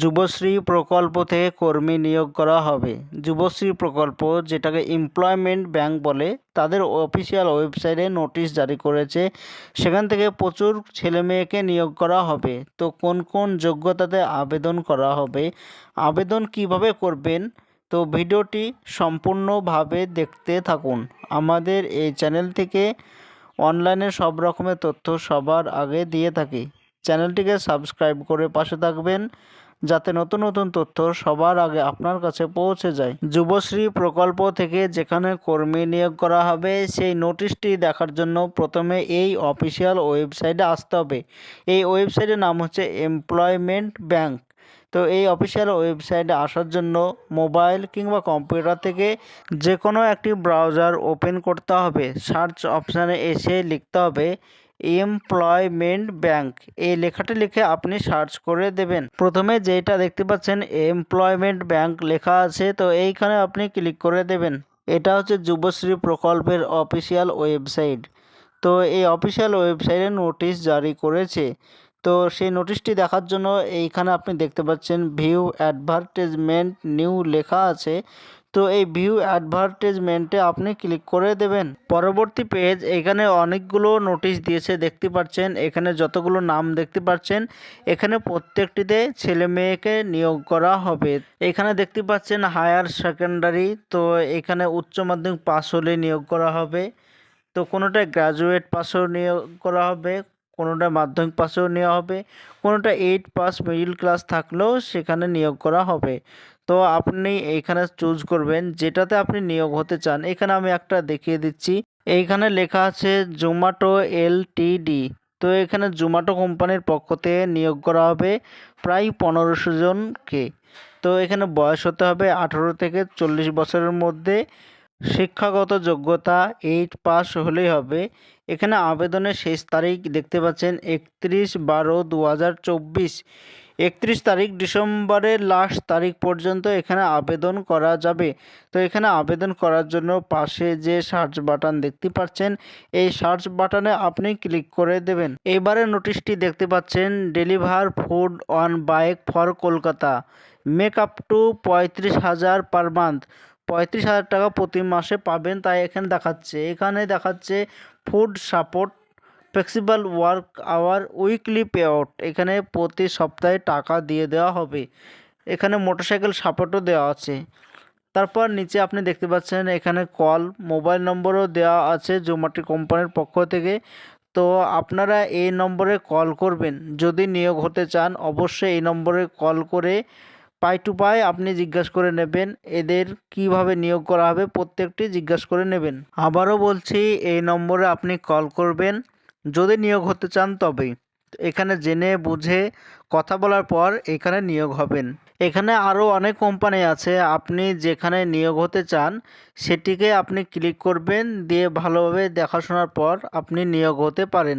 যুবশ্রী প্রকল্প থেকে কর্মী নিয়োগ করা হবে। যুবশ্রী প্রকল্প, যেটাকে এমপ্লয়মেন্ট ব্যাংক বলে, তাদের অফিসিয়াল ওয়েবসাইটে নোটিশ জারি করেছে। সেখান থেকে প্রচুর ছেলে মেয়েকে নিয়োগ করা হবে। তো কোন কোন যোগ্যতাতে আবেদন করা হবে, আবেদন কীভাবে করবেন, তো ভিডিওটি সম্পূর্ণভাবে দেখতে থাকুন। আমাদের এই চ্যানেল থেকে অনলাইনে সব রকমের তথ্য সবার আগে দিয়ে থাকি। চ্যানেলটিকে সাবস্ক্রাইব করে পাশে থাকবেন। যাতে নতুন নতুন তথ্য সবার আগে আপনার কাছে পৌঁছে যায়। যুবশ্রী প্রকল্প থেকে যেখানে কর্মী নিয়োগ করা হবে, সেই নোটিশটি দেখার জন্য প্রথমে এই অফিসিয়াল ওয়েবসাইটে আসতে হবে। এই ওয়েবসাইটের নাম হচ্ছে এমপ্লয়মেন্ট ব্যাংক। তো এই অফিসিয়াল ওয়েবসাইটে আসার জন্য মোবাইল কিংবা কম্পিউটার থেকে যে কোনো একটি ব্রাউজার ওপেন করতে হবে। সার্চ অপশানে এসে লিখতে হবে এমপ্লয়মেন্ট ব্যাংক। এই লেখাটি লিখে আপনি সার্চ করে দেবেন। প্রথমে যেটা দেখতে পাচ্ছেন, এমপ্লয়মেন্ট ব্যাংক লেখা আছে, তো এইখানে আপনি ক্লিক করে দেবেন। এটা হচ্ছে যুবশ্রী প্রকল্পের অফিসিয়াল ওয়েবসাইট। তো এই অফিসিয়াল ওয়েবসাইটে নোটিশ জারি করেছে। তো সেই নোটিশটি দেখার জন্য এইখানে আপনি দেখতে পাচ্ছেন ভিউ অ্যাডভার্টাইজমেন্ট নিউ লেখা আছে। তো এই ভিউ অ্যাডভার্টাইজমেন্টে আপনি ক্লিক করে দেবেন। পরবর্তী পেজ এখানে অনেকগুলো নোটিশ দিয়েছে, দেখতে পাচ্ছেন। এখানে যতগুলো নাম দেখতে পাচ্ছেন, এখানে প্রত্যেকটিতে ছেলে মেয়েকে নিয়োগ করা হবে। এখানে দেখতে পাচ্ছেন হায়ার সেকেন্ডারি, তো এখানে উচ্চ মাধ্যমিক পাস হলে নিয়োগ করা হবে। তো কোনোটায় গ্র্যাজুয়েট পাসও নিয়োগ করা হবে। কোনোটা মাধ্যমিক পাসেও নেওয়া হবে, কোনোটা এইট পাস মিডিল ক্লাস থাকলেও সেখানে নিয়োগ করা হবে। তো আপনি এইখানে চুজ করবেন যেটাতে আপনি নিয়োগ হতে চান। এখানে আমি একটা দেখিয়ে দিচ্ছি। এইখানে লেখা আছে জোম্যাটো এলটিডি। তো এখানে জোম্যাটো কোম্পানির পক্ষ থেকে নিয়োগ করা হবে প্রায় পনেরোশো জনকে। তো এখানে বয়স হতে হবে আঠেরো থেকে চল্লিশ বছরের মধ্যে। শিক্ষাগত যোগ্যতা এইট পাস হলেই হবে। এখানে আবেদনের শেষ তারিখ দেখতে পাচ্ছেন একত্রিশ বারো দু হাজার চব্বিশ। একত্রিশ তারিখ ডিসেম্বরের লাস্ট তারিখ পর্যন্ত এখানে আবেদন করা যাবে। তো এখানে আবেদন করার জন্য পাশে যে সার্চ বাটন দেখতে পাচ্ছেন, এই সার্চ বাটনে আপনি ক্লিক করে দেবেন। এবারে নোটিশটি দেখতে পাচ্ছেন, deliver food on bike for Kolkata. Make up to পঁয়ত্রিশ হাজার পার মান্থ। পঁয়ত্রিশ হাজার টাকা প্রতি মাসে পাবেন, তাই এখানে দেখাচ্ছে। এখানে দেখাচ্ছে food support flexible work hour weekly pay out এখানে প্রতি সপ্তাহে টাকা দিয়ে দেওয়া হবে। এখানে মোটরসাইকেল সাপোর্টও দেওয়া আছে। তারপর নিচে আপনি দেখতে পাচ্ছেন, এখানে কল মোবাইল নম্বরও দেওয়া আছে জোম্যাটো কোম্পানির পক্ষ থেকে। তো আপনারা এই নম্বরে কল করবেন। যদি নিয়োগ হতে চান, অবশ্যই এই নম্বরে কল করে পাই টু পাই আপনি জিজ্ঞাসা করে নেবেন এদের কীভাবে নিয়োগ করা হবে, প্রত্যেকটি জিজ্ঞাসা করে নেবেন। আবারও বলছি, এই নম্বরে আপনি কল করবেন। যদি নিয়োগ হতে চান তবেই। এখানে জেনে বুঝে কথা বলার পর এখানে নিয়োগ হবেন। এখানে আরও অনেক কোম্পানি আছে, আপনি যেখানে নিয়োগ হতে চান, সেটিকে আপনি ক্লিক করবেন, দিয়ে ভালোভাবে দেখাশোনার পর আপনি নিয়োগ হতে পারেন।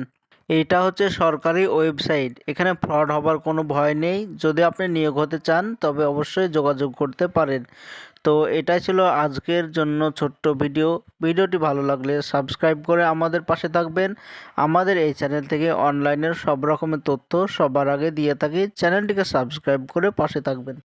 এইটা হচ্ছে সরকারি ওয়েবসাইট। এখানে ফ্রড হবার কোনো ভয় নেই। যদি আপনি নিয়োগ হতে চান, তবে অবশ্যই যোগাযোগ করতে পারেন। তো এটাই ছিল আজকের জন্য ছোট্ট ভিডিও। ভিডিওটি ভালো লাগলে সাবস্ক্রাইব করে আমাদের পাশে থাকবেন। আমাদের এই চ্যানেল থেকে অনলাইনের সব রকমের তথ্য সবার আগে দিয়ে থাকি। চ্যানেলটিকে সাবস্ক্রাইব করে পাশে থাকবেন।